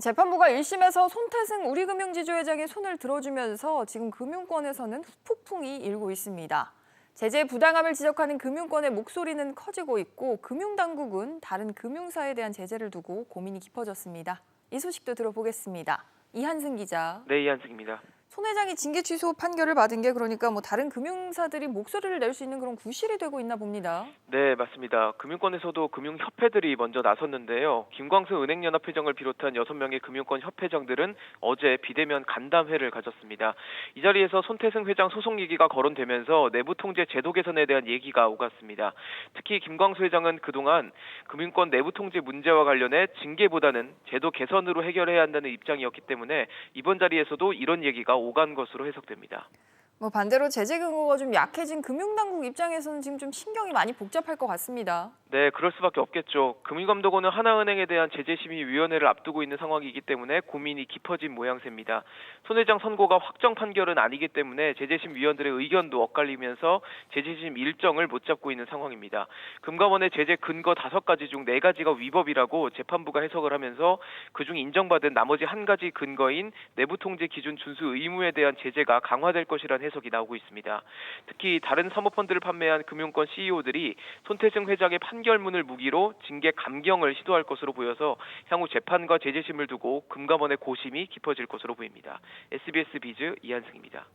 재판부가 1심에서 손태승 우리금융지주회장의 손을 들어주면서 지금 금융권에서는 후폭풍이 일고 있습니다. 제재 부당함을 지적하는 금융권의 목소리는 커지고 있고 금융당국은 다른 금융사에 대한 제재를 두고 고민이 깊어졌습니다. 이 소식도 들어보겠습니다. 이한승 기자. 네, 이한승입니다. 손 회장이 징계 취소 판결을 받은 게 그러니까 뭐 다른 금융사들이 목소리를 낼 수 있는 그런 구실이 되고 있나 봅니다. 네, 맞습니다. 금융권에서도 금융협회들이 먼저 나섰는데요. 김광수 은행연합회장을 비롯한 여섯 명의 금융권 협회장들은 어제 비대면 간담회를 가졌습니다. 이 자리에서 손태승 회장 소송 얘기가 거론되면서 내부 통제 제도 개선에 대한 얘기가 오갔습니다. 특히 김광수 회장은 그동안 금융권 내부 통제 문제와 관련해 징계보다는 제도 개선으로 해결해야 한다는 입장이었기 때문에 이번 자리에서도 이런 얘기가 오간 것으로 해석됩니다. 뭐 반대로 제재 근거가 좀 약해진 금융당국 입장에서는 지금 좀 신경이 많이 복잡할 것 같습니다. 네, 그럴 수밖에 없겠죠. 금융감독원은 하나은행에 대한 제재심의위원회를 앞두고 있는 상황이기 때문에 고민이 깊어진 모양새입니다. 손 회장 선고가 확정 판결은 아니기 때문에 제재심위원들의 의견도 엇갈리면서 제재심 일정을 못 잡고 있는 상황입니다. 금감원의 제재 근거 다섯 가지 중 네 가지가 위법이라고 재판부가 해석을 하면서 그중 인정받은 나머지 한 가지 근거인 내부 통제 기준 준수 의무에 대한 제재가 강화될 것이란 해석이 나오고 있습니다. 특히 다른 사모펀드를 판매한 금융권 CEO들이 손태승 회장의 판결문을 무기로 징계 감경을 시도할 것으로 보여서 향후 재판과 제재심을 두고 금감원의 고심이 깊어질 것으로 보입니다. SBS 비즈 이한승입니다.